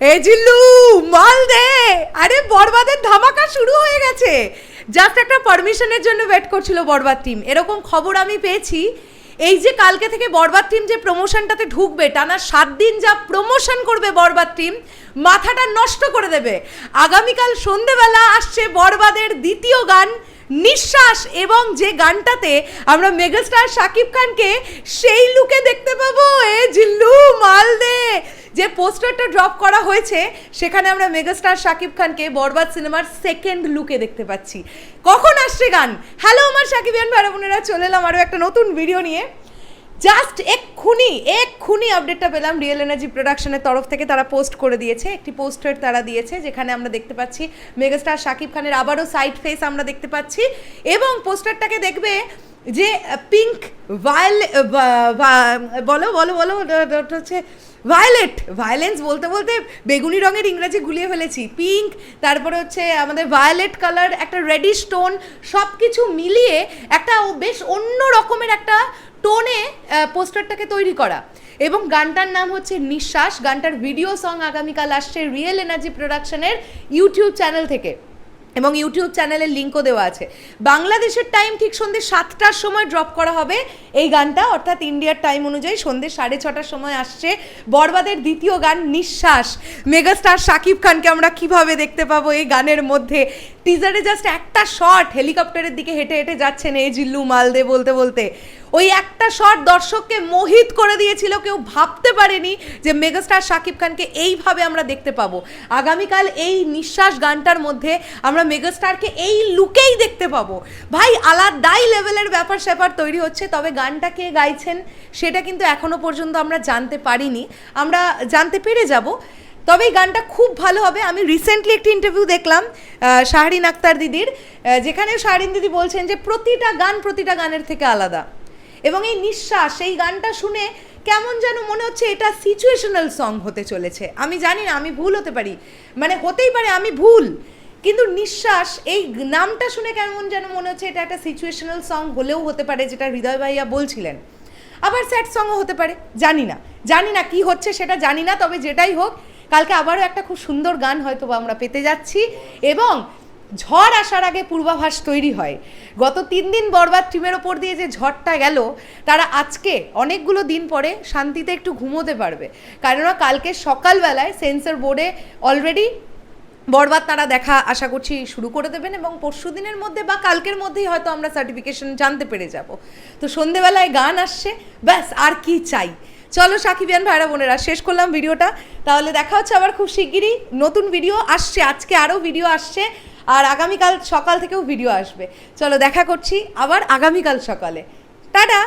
এ জিল্লু, মাল দে। আরে বরবাদের ধামাকা শুরু হয়ে গেছে। জাস্ট একটা পারমিশনের জন্য ওয়েট করছিল বরবাদ টিম এরকম খবর আমি পেয়েছি। এই যে কালকে থেকে বরবাদ টিম যে প্রমোশনটাতে ঢুকবে, টানা সাত দিন যা প্রমোশন করবে বরবাদ টিম মাথাটা নষ্ট করে দেবে। আগামীকাল সন্ধেবেলা আসছে বরবাদের দ্বিতীয় গান, নিঃশ্বাস, এবং যে গানটাতে আমরা মেগাস্টার শাকিব খানকে সেই লুকে দেখতে পাবো। এ জিল্লু, মাল দে। যে পোস্টারটা ড্রপ করা হয়েছে সেখানে আমরা মেগাস্টার শাকিব খানকে বরবাদ সিনেমার সেকেন্ড লুকে দেখতে পাচ্ছি কখন আসছে গান হ্যালো আমার শাকিবিয়ান ভাই বোনেরা চলে এলাম আরও একটা নতুন ভিডিও নিয়ে জাস্ট এক্ষুনি এক্ষুনি আপডেটটা পেলাম রিয়েল এনার্জি প্রোডাকশনের তরফ থেকে তারা পোস্ট করে দিয়েছে একটি পোস্টার তারা দিয়েছে যেখানে আমরা দেখতে পাচ্ছি মেগাস্টার শাকিব খানের আবারও সাইড ফেস আমরা দেখতে পাচ্ছি এবং পোস্টারটাকে দেখবে যে পিঙ্ক ভায়োলে বলো বলো বলো হচ্ছে ভায়োলেট ভায়োলেন্স বলতে বলতে বেগুনি রঙের ইংরেজি গুলিয়ে ফেলেছি। পিঙ্ক তারপরে হচ্ছে আমাদের ভায়োলেট কালার একটা রেডিশ টোন সব কিছু মিলিয়ে একটা বেশ অন্য রকমের একটা টোনে পোস্টারটাকে তৈরি করা। এবং গানটার নাম হচ্ছে নিঃশ্বাস। গানটার ভিডিও সং আগামীকাল আসছে রিয়েল এনার্জি প্রোডাকশনের ইউটিউব চ্যানেল থেকে। এবং ইউটিউব চ্যানেলের লিঙ্কও দেওয়া আছে। বাংলাদেশের টাইম ঠিক সন্ধ্যে সাতটার সময় ড্রপ করা হবে এই গানটা। অর্থাৎ ইন্ডিয়ার টাইম অনুযায়ী সন্ধ্যে সাড়ে ছটার সময় আসছে বরবাদের দ্বিতীয় গান নিঃশ্বাস। মেগাস্টার শাকিব খানকে আমরা কীভাবে দেখতে পাবো এই গানের মধ্যে? টিজারে জাস্ট একটা শট হেলিকপ্টারের দিকে হেঁটে হেঁটে যাচ্ছেন এই জিল্লু মালদে বলতে বলতে। ওই একটা শট দর্শককে মোহিত করে দিয়েছিল, কেউ ভাবতে পারেনি যে মেগাস্টার শাকিব খানকে এইভাবে আমরা দেখতে পাবো। আগামীকাল এই নিঃশ্বাস গানটার মধ্যে আমরা মেগাস্টারকে এই লুকেই দেখতে পাবো। ভাই, আলাদাই লেভেলের ব্যাপার স্যাপার তৈরি হচ্ছে, তবে গানটা কে গাইছেন সেটা কিন্তু এখনও পর্যন্ত আমরা জানতে পারিনি। আমরা জানতে পেরে যাব। তবে এই গানটা খুব ভালো হবে। আমি রিসেন্টলি একটি ইন্টারভিউ দেখলাম শাহরিন আক্তার দিদির যেখানে শাহরিন দিদি বলছেন যে প্রতিটা গান প্রতিটা গানের থেকে আলাদা। এবং এই নিঃশ্বাস, এই গানটা শুনে কেমন যেন মনে হচ্ছে এটা সিচুয়েশনাল সং হতে চলেছে। আমি জানি না, আমি ভুল হতে পারি। মানে হতেই পারে, আমি ভুল। কিন্তু নিঃশ্বাস, এই নামটা শুনে কেমন যেন মনে হচ্ছে এটা একটা সিচুয়েশনাল সং হলেও হতে পারে, যেটা হৃদয় ভাইয়া বলছিলেন। আবার স্যাড সংও হতে পারে, জানি না। জানি না কি হচ্ছে সেটা জানি না, তবে যেটাই হোক, কালকে আবারও একটা খুব সুন্দর গান হয়তো আমরা পেতে যাচ্ছি। এবং ঝড় আসার আগে পূর্বাভাস তৈরি হয়। গত তিন দিন বরবাদ টিমের ওপর দিয়ে যে ঝড়টা গেল, তারা আজকে অনেকগুলো দিন পরে শান্তিতে একটু ঘুমোতে পারবে। কেননা কালকে সকালবেলায় সেন্সর বোর্ডে অলরেডি বরবাদ তারা দেখা আশা করছি শুরু করে দেবেন এবং পরশু দিনের মধ্যে বা কালকের মধ্যেই হয়তো আমরা সার্টিফিকেশন জানতে পেরে যাব। তো সন্ধেবেলায় গান আসছে, ব্যাস, আর কি চাই। চলো সাকিবিয়ান ভাইরা বোনেরা, শেষ করলাম ভিডিওটা। তাহলে দেখা হচ্ছে আবার খুব শিগগিরই। নতুন ভিডিও আসছে, আজকে আরও ভিডিও আসছে। আর আগামীকাল সকাল থেকেও ভিডিও আসবে। চলো দেখা করছি আবার আগামীকাল সকালে। টাটা!